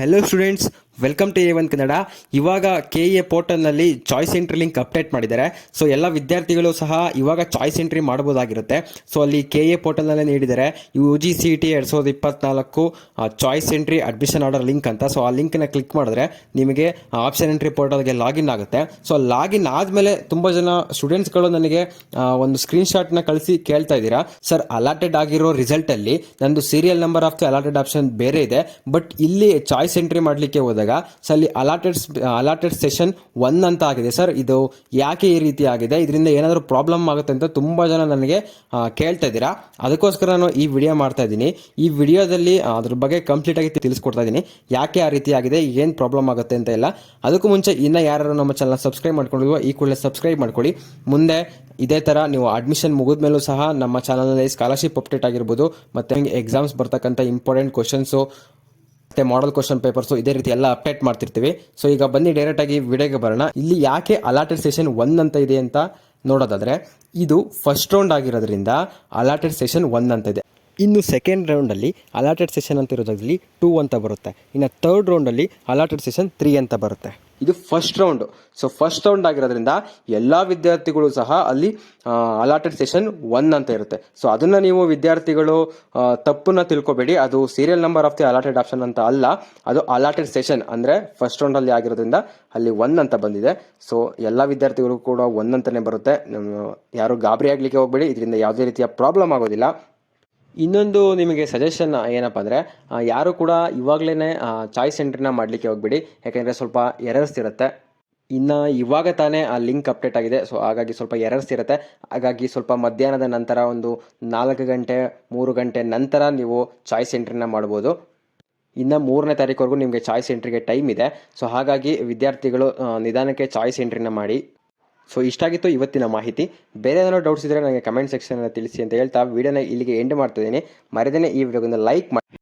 hello students. Welcome to A one Kannada ಇವಾಗ K A ಪೋರ್ಟಲ್ನಲ್ಲಿ choice entry link update ಮಾಡಿದ್ದಾರೆ. So ಎಲ್ಲ ವಿದ್ಯಾರ್ಥಿಗಳು ಸಹ ಇವಾಗ ಚಾಯ್ಸ್ ಎಂಟ್ರಿ ಮಾಡ್ಬೋದಾಗಿರುತ್ತೆ ಸೊ ಅಲ್ಲಿ ಕೆ ಎ ಪೋರ್ಟಲ್ನಲ್ಲೇ ನೀಡಿದ್ದಾರೆ. ಯು ಜಿ ಸಿ ಟಿ ಎರಡು ಸಾವಿರದ ಇಪ್ಪತ್ನಾಲ್ಕು choice entry admission order link ಅಂತ. ಸೊ ಆ ಲಿಂಕ್ನ ಕ್ಲಿಕ್ ಮಾಡಿದ್ರೆ ನಿಮಗೆ ಆಪ್ಷನ್ ಎಂಟ್ರಿ ಪೋರ್ಟಲ್ಗೆ ಲಾಗಿನ್ ಆಗುತ್ತೆ. ಸೊ ಲಾಗಿನ್ ಆದಮೇಲೆ ತುಂಬ ಜನ ಸ್ಟೂಡೆಂಟ್ಸ್ಗಳು ನನಗೆ ಒಂದು ಸ್ಕ್ರೀನ್ಶಾಟ್ನ ಕಳಿಸಿ ಕೇಳ್ತಾ ಇದ್ದೀರಾ. ಸರ್ ಅಲಾಟೆಡ್ ಆಗಿರೋ ರಿಸಲ್ಟಲ್ಲಿ ನಂದು serial number of the allotted option ಬೇರೆ ಇದೆ. ಬಟ್ ಇಲ್ಲಿ ಚಾಯ್ಸ್ ಎಂಟ್ರಿ ಮಾಡಲಿಕ್ಕೆ ಹೋದಾಗ ಸೊ ಅಲ್ಲಿ ಅಲಾಟೆಡ್ ಅಲಾಟೆಡ್ ಸೆಷನ್ ಒನ್ ಅಂತ ಆಗಿದೆ. ಸರ್, ಇದು ಯಾಕೆ ಈ ರೀತಿ ಆಗಿದೆ? ಇದರಿಂದ ಏನಾದರೂ ಪ್ರಾಬ್ಲಮ್ ಆಗುತ್ತೆ ಅಂತ ತುಂಬ ಜನ ನನಗೆ ಕೇಳ್ತಾ ಇದ್ದೀರಾ. ಅದಕ್ಕೋಸ್ಕರ ನಾನು ಈ ವಿಡಿಯೋ ಮಾಡ್ತಾ ಇದ್ದೀನಿ. ಈ ವಿಡಿಯೋದಲ್ಲಿ ಅದ್ರ ಬಗ್ಗೆ ಕಂಪ್ಲೀಟಾಗಿ ತಿಳಿಸ್ಕೊಡ್ತಾ ಇದ್ದೀನಿ. ಯಾಕೆ ಆ ರೀತಿ ಆಗಿದೆ? ಏನು ಪ್ರಾಬ್ಲಮ್ ಆಗುತ್ತೆ ಅಂತ ಎಲ್ಲ. ಅದಕ್ಕೂ ಮುಂಚೆ ಇನ್ನೂ ಯಾರು ನಮ್ಮ ಚಾನಲ್ ಸಬ್ಸ್ಕ್ರೈಬ್ ಮಾಡ್ಕೊಂಡಿಲ್ವೋ, ಈ ಕೂಡಲೇ ಸಬ್ಸ್ಕ್ರೈಬ್ ಮಾಡ್ಕೊಳ್ಳಿ. ಮುಂದೆ ಇದೇ ಥರ ನೀವು ಅಡ್ಮಿಷನ್ ಮುಗಿದ ಮೇಲೂ ಸಹ ನಮ್ಮ ಚಾನಲ್ನಲ್ಲಿ ಸ್ಕಾಲರ್ಶಿಪ್ ಅಪ್ಡೇಟ್ ಆಗಿರ್ಬೋದು, ಮತ್ತು ಎಕ್ಸಾಮ್ಸ್ ಬರ್ತಕ್ಕಂಥ ಇಂಪಾರ್ಟೆಂಟ್ ಕ್ವಶನ್ಸು ಮತ್ತು ಮಾಡಲ್ ಕ್ವಶನ್ ಪೇಪರ್ಸು ಇದೇ ರೀತಿ ಎಲ್ಲ ಅಪ್ಡೇಟ್ ಮಾಡ್ತಿರ್ತೀವಿ. ಸೊ ಈಗ ಬನ್ನಿ ಡೈರೆಕ್ಟಾಗಿ ವಿಡಿಯೋಗೆ ಬರೋಣ. ಇಲ್ಲಿ ಯಾಕೆ ಅಲಾಟೆಡ್ ಸೆಷನ್ ಒನ್ ಅಂತ ಇದೆ ಅಂತ ನೋಡೋದಾದರೆ, ಇದು ಫಸ್ಟ್ ರೌಂಡ್ ಆಗಿರೋದ್ರಿಂದ ಅಲಾಟೆಡ್ ಸೆಷನ್ ಒನ್ ಅಂತ ಇದೆ. ಇನ್ನು ಸೆಕೆಂಡ್ ರೌಂಡಲ್ಲಿ ಅಲಾಟೆಡ್ ಸೆಷನ್ ಅಂತ ಇರೋದ್ರಲ್ಲಿ ಟೂ ಅಂತ ಬರುತ್ತೆ. ಇನ್ನು ಥರ್ಡ್ ರೌಂಡಲ್ಲಿ ಅಲಾಟೆಡ್ ಸೆಷನ್ ತ್ರೀ ಅಂತ ಬರುತ್ತೆ. ಇದು first round so first round ಆಗಿರೋದ್ರಿಂದ ಎಲ್ಲ ವಿದ್ಯಾರ್ಥಿಗಳು ಸಹ ಅಲ್ಲಿ ಅಲಾಟೆಡ್ ಸೆಷನ್ ಒನ್ ಅಂತ ಇರುತ್ತೆ. ಸೊ ಅದನ್ನು ನೀವು ವಿದ್ಯಾರ್ಥಿಗಳು ತಪ್ಪನ್ನ ತಿಳ್ಕೊಬೇಡಿ. ಅದು serial number of the allotted option ಅಂತ ಅಲ್ಲ. ಅದು ಅಲಾಟೆಡ್ ಸೆಷನ್ ಅಂದರೆ ಫಸ್ಟ್ ರೌಂಡಲ್ಲಿ ಆಗಿರೋದ್ರಿಂದ ಅಲ್ಲಿ ಒನ್ ಅಂತ ಬಂದಿದೆ. ಸೊ ಎಲ್ಲ ವಿದ್ಯಾರ್ಥಿಗಳು ಕೂಡ ಒನ್ ಅಂತಲೇ ಬರುತ್ತೆ. ಯಾರು ಗಾಬರಿ ಆಗಲಿಕ್ಕೆ ಹೋಗಬೇಡಿ. ಇದರಿಂದ ಯಾವುದೇ ರೀತಿಯ ಪ್ರಾಬ್ಲಮ್ ಆಗೋದಿಲ್ಲ. ಇನ್ನೊಂದು ನಿಮಗೆ ಸಜೆಷನ್ ಏನಪ್ಪ ಅಂದರೆ ಯಾರು ಕೂಡ ಇವಾಗಲೇ ಚಾಯ್ಸ್ ಎಂಟ್ರಿನ ಮಾಡಲಿಕ್ಕೆ ಹೋಗ್ಬಿಡಿ. ಯಾಕೆಂದರೆ ಸ್ವಲ್ಪ ಎರರ್ಸ್ ಇರುತ್ತೆ. ಇನ್ನು ಇವಾಗ ತಾನೇ ಆ ಲಿಂಕ್ ಅಪ್ಡೇಟ್ ಆಗಿದೆ. ಸೊ ಹಾಗಾಗಿ ಸ್ವಲ್ಪ ಎರರ್ಸ್ ಇರುತ್ತೆ. ಹಾಗಾಗಿ ಸ್ವಲ್ಪ ಮಧ್ಯಾಹ್ನದ ನಂತರ ಒಂದು ನಾಲ್ಕು ಗಂಟೆ, ಮೂರು ಗಂಟೆ ನಂತರ ನೀವು ಚಾಯ್ಸ್ ಎಂಟ್ರಿನ ಮಾಡ್ಬೋದು. ಇನ್ನು ಮೂರನೇ ತಾರೀಕುವರೆಗೂ ನಿಮಗೆ ಚಾಯ್ಸ್ ಎಂಟ್ರಿಗೆ ಟೈಮ್ ಇದೆ. ಸೊ ಹಾಗಾಗಿ ವಿದ್ಯಾರ್ಥಿಗಳು ನಿಧಾನಕ್ಕೆ ಚಾಯ್ಸ್ ಎಂಟ್ರಿನ ಮಾಡಿ. ಸೊ ಇಷ್ಟಾಗಿತ್ತು ಇವತ್ತಿನ ಮಾಹಿತಿ. ಬೇರೆ ಏನಾದರೂ ಡೌಟ್ಸ್ ಇದ್ದರೆ ನನಗೆ ಕಮೆಂಟ್ ಸೆಕ್ಷನಲ್ಲಿ ತಿಳಿಸಿ ಅಂತ ಹೇಳ್ತಾ, ವಿಡಿಯೋನ ಇಲ್ಲಿಗೆ ಎಂಡ್ ಮಾಡ್ತಿದ್ದೀನಿ. ಮರೆದೇನೆ ಈ ವಿಡಿಯೋಗೊಂದು ಲೈಕ್ ಮಾಡಿ.